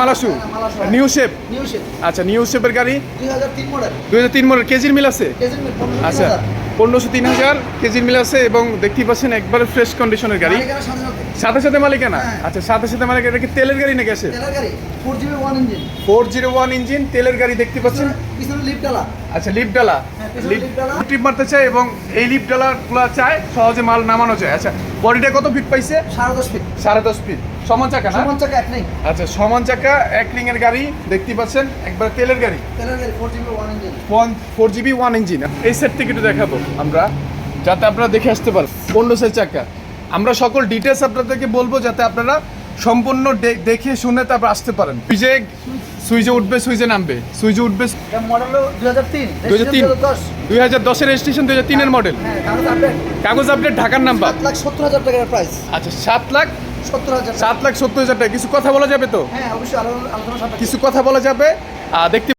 মালাসু। New shape আচ্ছা new শেপের গাড়ি? দুই হাজার তিন মডেল কেজির মিল আছে? আচ্ছা পনেরোশো তিন হাজার কেজির মিল আছে এবং দেখতেই পাচ্ছেন একবারে ফ্রেশ কন্ডিশনের গাড়ি। সাথে সাথে মালিকানা? হ্যাঁ। আচ্ছা সাথে সাথে মালিকানা এটা কি তেলের গাড়ি নাকি আছে? ফোর জিরো ওয়ান ইঞ্জিন তেলের গাড়ি দেখতে পাচ্ছেন? আচ্ছা লিফট ডালা হ্যাঁ, মারতে চায় এবং এই লিফট ডালাগুলো চায় সহজে মাল নামানো যায়। আচ্ছা বডিটা কত ফিট পাইছে? সাড়ে দশ ফিট সাড়ে দশ ফিট সমান চাকা না? সমান চাকা এক নেই আচ্ছা সমান চাকা এক লিং এর গাড়ি দেখতে পাচ্ছেন একবার তেলের গাড়ি। তেলের গাড়ি four GB one engine four GB one engine এই সেট থেকে একটু দেখাবো আমরা যাতে আপনারা দেখে আসতে পারেন পনেরো সেট চাকা। আমরা সকল ডিটেলস আপনাদেরকে বলব যাতে আপনারা সম্পূর্ণ দেখে শুনে তারপর আসতে পারেন। সুইজে সুইজে উঠবে সুইজে নামবে। সুইজে উঠবে দুই হাজার দশের রেজিস্ট্রেশন দুই হাজার তিনের মডেল হ্যাঁ কাগজ আপডেট ঢাকার নাম্বার সাত লাখ সত্তর হাজার টাকার প্রাইস আচ্ছা সাত লাখ। সাত লাখ সত্তর হাজার টাকা। কিছু কথা বলা যাবে তো? হ্যাঁ কিছু কথা বলা যাবে? দেখতে